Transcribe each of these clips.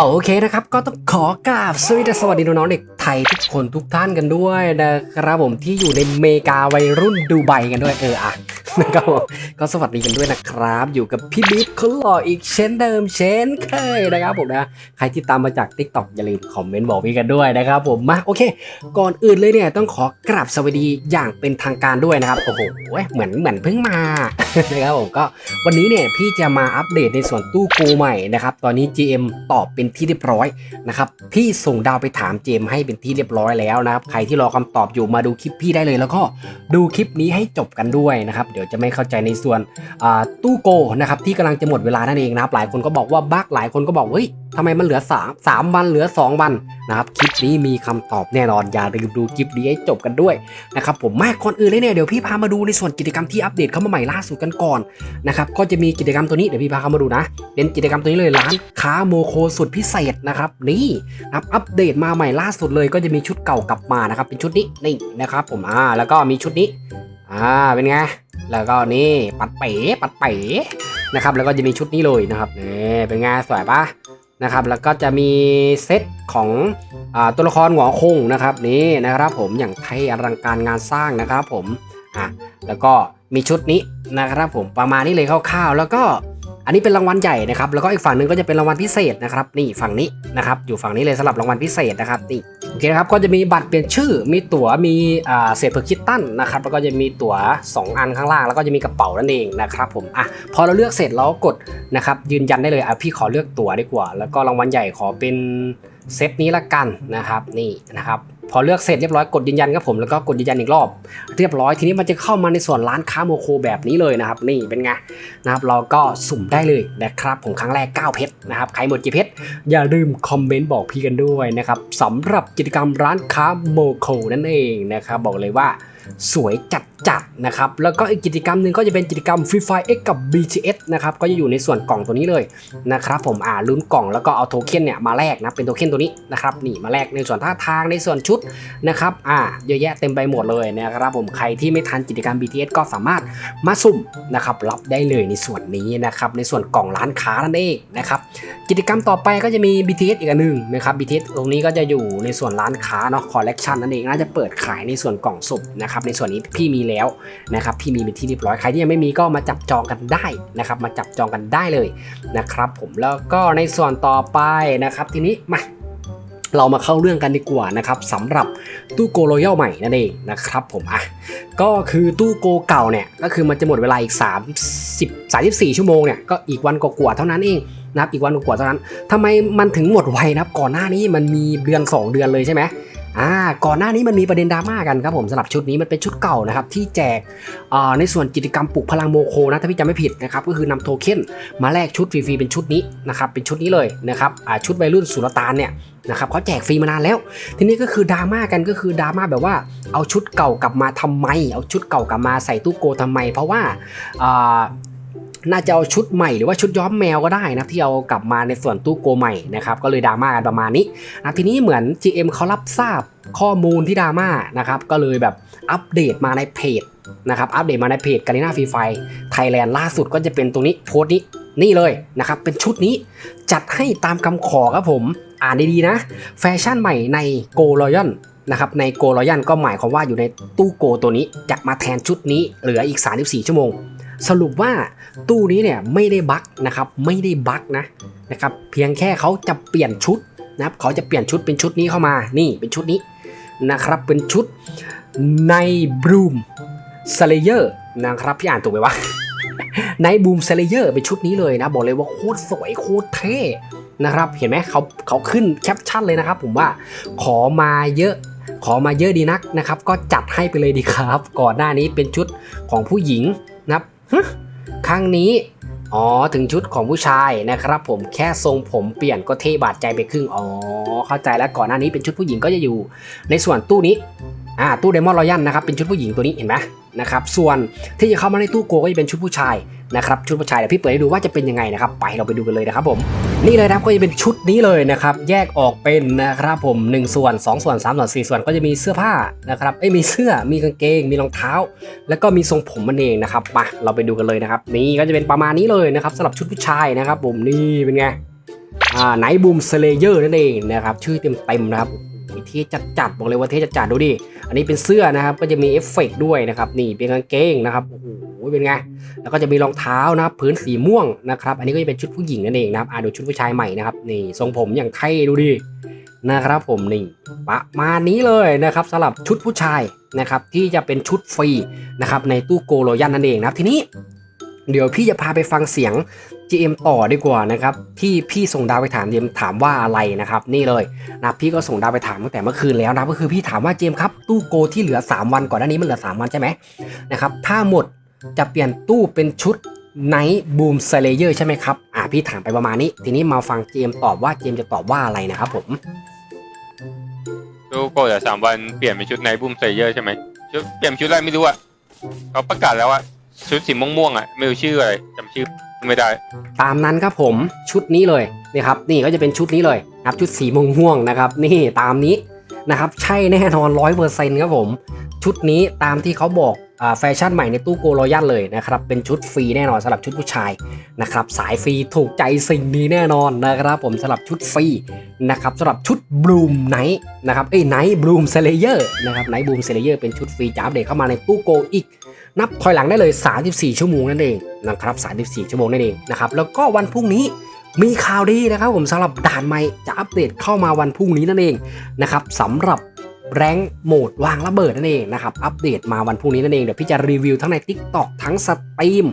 โอเคนะครับ ก็ต้องขอกราบสวัสดีสวัสดีน้องๆเด็กไทยทุกคนทุกท่านกันด้วยนะครับผมที่อยู่ในเมกาวัยรุ่นดูไบกันด้วยเอออะนะครับผมก็สวัสดีกันด้วยนะครับ อยู่กับพี่บิ๊กคนหล่ออีกเช่นเดิมเช่นเคยนะครับผมนะใครที่ตามมาจาก t ิ k t o k อย่าลืมคอมเมนต์บอกพี่กันด้วยนะครับผมมาโอเค ก่อนอื่นเลยเนี่ยต้องขอกราบสวัสดีอย่างเป็นทางการด้วยนะครับโอ้โหเหมือนเหมือนเพิ่งมานะครับผมก็วันนี้เนี่ยพี่จะมาอัปเดตในส่วนตู้โกใหม่นะครับตอนนี้ GM ตอบเป็นที่เรียบร้อยนะครับพี่ส่งดาวไปถาม GM ให้เป็นที่เรียบร้อยแล้วนะครับใครที่รอคำตอบอยู่มาดูคลิปพี่ได้เลย แล้วก็ดูคลิปนี้ให้จบกันด้วยนะครับเดี๋ยวจะไม่เข้าใจในส่วนตู้โกนะครับที่กำลังจะหมดเวลานั่นเองนะครับหลายคนก็บอกว่าบั๊กหลายคนก็บอกเฮ้ยทำไมมันเหลือ3 3วันเหลือ 2 วันนะครับคลิปนี้มีคำตอบแน่นอนอย่าลืมดูคลิปนี้ให้จบกันด้วยนะครับผมมากก่อนอื่นเลยเนี่ยเดี๋ยวพี่พามาดูในส่วนกิจกรรมที่อัปเดตเข้ามาใหม่ล่าสุดกันก่อนนะครับก็จะมีกิจกรรมตัวนี้เดี๋ยวพี่พาเข้ามาดูนะ เป็นกิจกรรมตัวนี้เลยร้านค้าโมโคสุดพิเศษนะครับนี่นะครับอัปเดตมาใหม่ล่าสุดเลยก็จะมีชุดเก่ากลับมานะครับ เป็นชุดนี้นี่นะครับผมอ่าแล้วก็มีชุดนี้อ่าเป็นไงแล้วก็นี่ปัดเป๋ปัดเป๋นะครับแล้วก็จะมีชุดนี้เลยนะครับนี่เป็นไงสวยปะนะครับแล้วก็จะมีเซตของอตัวละครหัวคงนะครับนี่นะครับผมอย่างไทยอลังการงานสร้างนะครับผมอะแล้วก็มีชุดนี้นะครับผมประมาณนี้เลยคร่าวๆ แล้วก็ อันนี้เป็นรางวัลใหญ่นะครับ แล้วก็อีกฝั่งหนึ่งก็จะเป็นรางวัลพิเศษนะครับ นี่ฝั่งนี้นะครับ อยู่ฝั่งนี้เลยสำหรับรางวัลพิเศษนะครับ นี่ โอเคนะครับ ก็จะมีบัตรเปลี่ยนชื่อ มีตั๋ว มีเศษเผือกคิตตันนะครับ แล้วก็จะมีตั๋ว 2 อันข้างล่าง แล้วก็จะมีกระเป๋านั่นเองนะครับผม อะ พอเราเลือกเสร็จเราก็กดนะครับ ยืนยันได้เลย อะ พี่ขอเลือกตั๋วดีกว่า แล้วก็รางวัลใหญ่ขอเป็นเซตนี้ละกันนะครับ นี่นะครับ พอเลือกเสร็จเรียบร้อยกดยืนยันครับผมแล้วก็กดยืนยันอีกรอบ เรียบร้อยทีนี้มันจะเข้ามาในส่วนร้านค้าโมโคแบบนี้เลยนะครับนี่เป็นไงนะครับเราก็สุ่มได้เลยนะครับผมครั้งแรก 9 เพชรนะครับใครหมดกี่เพชรอย่าลืมคอมเมนต์บอกพี่กันด้วยนะครับสำหรับกิจกรรมร้านค้าโมโคนั่นเองนะครับบอกเลยว่า สวยจัดจัดๆนะครับ แล้วก็อีกกิจกรรมหนึ่งก็จะเป็นกิจกรรม Free Fire X กับ BTS นะครับ ก็จะอยู่ในส่วนกล่องตัวนี้เลยนะครับผมอ่าลุ้นกล่องแล้วก็เอาโทเค็นเนี่ยมาแลกนะ เป็นโทเค็นตัวนี้นะครับนี่มาแลกในส่วนท่าทางในส่วนชุดนะครับอ่าเยอะแยะเต็มไปหมดเลยนะครับผมใครที่ไม่ทันกิจกรรม BTS ก็สามารถมาสุ่มนะครับรับได้เลยในส่วนนี้นะครับในส่วนกล่องร้านค้านั่นเองนะครับกิจกรรมต่อไปก็จะมี BTS อีกอันหนึ่งนะครับ BTS ตรงนี้ก็จะอยู่ในส่วนร้านค้าเนาะคอลเลกชันนั่นเองน่าจะเปิดขายในส่วนกล่องสุ่มนะครับในส่วนนี้พี่มีแล้วนะครับพี่มีเป็นที่เรียบร้อยใครที่ยังไม่มีก็มาจับจองกันได้นะครับมาจับจองกันได้เลยนะครับผมแล้วก็ในส่วนต่อไปนะครับทีนี้มาเรามาเข้าเรื่องกันดีกว่านะครับสำหรับตู้โกโรยัลใหม่นั่นเองนะครับผมอะก็คือตู้โกเก่าเนี่ยก็คือมันจะหมดเวลาอีก 30 34 ชั่วโมงเนี่ยก็อีกวันกว่าๆเท่านั้นเองนะครับอีกวันกว่าๆเท่านั้นทำไมมันถึงหมดไวนะครับก่อนหน้านี้มันมีเดือน 2 เดือนเลยใช่ไหม อ่าก่อนหน้านี้มันมีประเด็นดราม่ากันครับผมสำหรับชุดนี้มันเป็นชุดเก่านะครับที่แจกในส่วนกิจกรรมปลุกพลังโมโคนะถ้าพี่จำไม่ผิดนะครับก็คือนำโทเค็นมาแลกชุดฟรีๆเป็นชุดนี้นะครับเป็นชุดนี้เลยนะครับอ่าชุดวัยรุ่นสุลตานเนี่ยนะครับเขาแจกฟรีมานานแล้ว ทีนี้ก็คือดราม่ากันก็คือดราม่าแบบว่าเอาชุดเก่ากลับมาทำไม เอาชุดเก่ากลับมาใส่ตู้โกทำไม เพราะว่าอ่า น่าจะเอาชุดใหม่หรือว่าชุดย้อมแมวก็ได้นะที่เอากลับมาในส่วนตู้โกใหม่นะครับก็เลยดราม่ากันประมาณนี้นะทีนี้เหมือน GM เขารับทราบข้อมูลที่ดราม่านะครับก็เลยแบบอัปเดตมาในเพจนะครับอัปเดตมาในเพจกา r ีนาฟรีไฟไทยแลนด์ล่าสุดก็จะเป็นตรงนี้โพสต์นี้นี่เลยนะครับเป็นชุดนี้จัดให้ตามคำขอครับผม อ่านดีๆนะ แฟชั่นใหม่ในโกลอยอน นะครับในโกลอยอนก็หมายความว่าอยู่ในตู้โกตัวนี้จะมาแทนชุดนี้เหลืออีก 34 ชั่วโมง สรุปว่าตู้นี้เนี่ยไม่ได้บั๊กนะครับไม่ได้บั๊กนะนะครับเพียงแค่เขาจะเปลี่ยนชุดนะครับเขาจะเปลี่ยนชุดเป็นชุดนี้เข้ามานี่เป็นชุดนี้นะครับเป็นชุดในบลูมสเลเยอร์นะครับพี่อ่านถูกไหมวะในบูมเซเลเยอร์เป็นชุดนี้เลยนะ บอกเลยว่าโคตรสวยโคตรเท่นะครับ เห็นไหมเขาเขาขึ้นแคปชั่นเลยนะครับผมว่าขอมาเยอะ ขอมาเยอะดีนักนะครับ ก็จัดให้ไปเลยดีครับ ก่อนหน้านี้เป็นชุดของผู้หญิงนะครับครั้งนี้อ๋อถึงชุดของผู้ชายนะครับ ผมแค่ทรงผมเปลี่ยนก็เท่บาดใจไปครึ่งอ๋อเข้าใจแล้วก่อนหน้านี้เป็นชุดผู้หญิงก็จะอยู่ ในส่วนตู้นี้อ่าตู้เดมอนรอยันนะครับเป็นชุดผู้หญิงตัวนี้เห็นไหมนะครับส่วนที่จะเข้ามาในตู้โกก็จะเป็นชุดผู้ชายนะครับชุดผู้ชายเดี๋ยวพี่เปิดให้ดูว่าจะเป็นยังไงนะครับ ไปเราไปดูกันเลยนะครับผม นี่เลยนะครับก็จะเป็นชุดนี้เลยนะครับ แยกออกเป็นนะครับผม 1 ส่วน 2 ส่วน 3 ส่วน 4 ส่วนก็จะมีเสื้อผ้านะครับเอ้ยมีเสื้อมีกางเกง มีรองเท้า แล้วก็มีทรงผมมันเองนะครับมาเราไปดูกันเลยนะครับ นี่ก็จะเป็นประมาณนี้เลยนะครับสำหรับชุดผู้ชายนะครับ ผมนี่เป็นไงอ่าไนบูมสเลเยอร์นั่นเองนะครับชื่อเต็มๆนะครับเทจัดจัดบอกเลยว่าเทจัดจัดดูดิอันนี้เป็นเสื้อนะครับก็จะมีเอฟเฟกต์ด้วยนะครับนี่เป็นกางเกงนะครับโอ้โห เป็นไง แล้วก็จะมีรองเท้านะครับพื้นสีม่วงนะครับ อันนี้ก็จะเป็นชุดผู้หญิงนั่นเองนะครับอ่าดูชุดผู้ชายใหม่นะครับนี่ทรงผมอย่างเท่ดูดินะครับผมนี่ประมาณนี้เลยนะครับสำหรับชุดผู้ชายนะครับที่จะเป็นชุดฟรีนะครับในตู้โกโลยันนั่นเองนะครับทีนี้เดี๋ยวพี่จะพาไปฟังเสียง GM ต่อดีกว่านะครับที่พี่ส่งดาวไปถาม GM ถามว่าอะไรนะครับนี่เลยนะพี่ก็ส่งดาวไปถามตั้งแต่เมื่อคืนแล้วนะก็คือพี่ถามว่า GM ครับตู้โกที่เหลือ 3 วันก่อนหน้านี้มันเหลือ 3 วันใช่ไหมนะครับถ้าหมด จะเปลี่ยนตู้เป็นชุด Night Boom Slayer ใช่ไหมครับ อ่าพี่ถามไปประมาณนี้ ทีนี้มาฟัง GM ตอบว่า GM จะตอบว่าอะไรนะครับผมดูโกเหลือสามวันเปลี่ยนเป็นชุดไนบูมไซเยอร์ใช่ไหมชุดเปลี่ยนชุดอะไรไม่รู้อะเขาประกาศแล้วว่าชุดสีม่วงๆอะไม่รู้ชื่ออะไรจำชื่อไม่ได้ ตามนั้นครับผมชุดนี้เลยนี่ครับ นี่ก็จะเป็นชุดนี้เลยนะครับชุดสีม่วงๆนะครับ นี่ตามนี้นะครับ ใช่แน่นอนร้อยเปอร์เซ็นต์ครับผม ชุดนี้ตามที่เขาบอกแฟชั่นใหม่ในตู้โกโรยันเลยนะครับ เป็นชุดฟรีแน่นอนสำหรับชุดผู้ชายนะครับสายฟรีถูกใจสิ่งนี้แน่นอนนะครับผมสำหรับชุดฟรีนะครับสำหรับชุดบลูมไนท์นะครับเอ้ยไนท์บลูมเซเลเยอร์นะครับไนท์บลูมเซเลเยอร์เป็นชุดฟรีจะอัปเดตเข้ามาในตู้โกอีก นับถอยหลังได้เลย 34 ชั่วโมงนั่นเองนะครับ34 ชั่วโมงนั่นเองนะครับแล้วก็วันพรุ่งนี้มีข่าวดีนะครับผมสำหรับด่านใหม่จะอัปเดตเข้ามาวันพรุ่งนี้นั่นเองนะครับสำหรับ แรงโหมดวางระเบิดนั่นเองนะครับอัปเดตมาวันพรุ่งนี้นั่นเองเดี๋ยวพี่จะรีวิวทั้งใน Tik t o อกทั้งสตรีม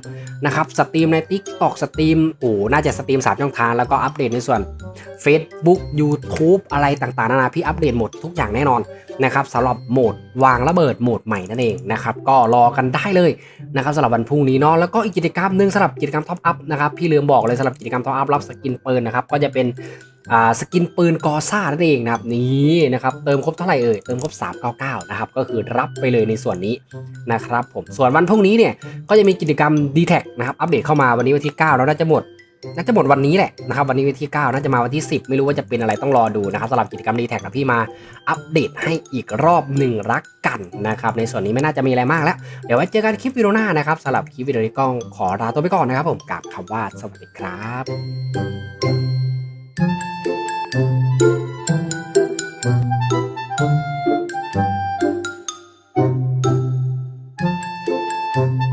นะครับสตรีมใน Tik t o อกสตรีมโอ้น่าจะสตรีม3ช่องทางแล้วก็อัปเดตในส่วน Facebook YouTube อะไรต่างๆนานาพี่อัปเดตหมดทุกอย่างแน่นอนนะครับสำหรับโหมดวางระเบิดโหมดใหม่นั่นเองนะครับก็รอกันได้เลยนะครับสำหรับวันพรุ่งนี้เนาะแล้วก็อีกกิจกรรมหนึ่งสำหรับกิจกรรมท็อปอัพนะครับพี่ลืมบอกเลยสำหรับกิจกรรมท็อปอัพรับสกินปืนนะครับก็จะเป็น อ่าสกินปืนกอซ่านั่นเองนะครับนี่นะครับเติมครบเท่าไหร่เอ่ยเติมครบ 399 นะครับก็คือรับไปเลยในส่วนนี้นะครับผมส่วนวันพรุ่งนี้เนี่ยก็จะมีกิจกรรม d t แทนะครับอัปเดตเข้ามาวันนี้วันที่ 9 แล้วน่าจะหมดน่าจะหมดวันนี้แหละนะครับวันนี้วันที่ 9 น่าจะมาวันที่ 10 ไม่รู้ว่าจะเป็นอะไรต้องรอดูนะครับสำหรับกิจกรรม d t แทกับพี่มาอัปเดตให้อีกรอบหนึ่งรักกันนะครับในส่วนนี้ไม่น่าจะมีอะไรมากแล้ว เดี๋ยวไว้เจอกันคลิปวิดีโอหน้านะครับสำหรับคลิปวิดีโอนี้ก็ขอลาตัวไปก่อนนะครับผมกับคำว่าสวัสดีครับ thank you.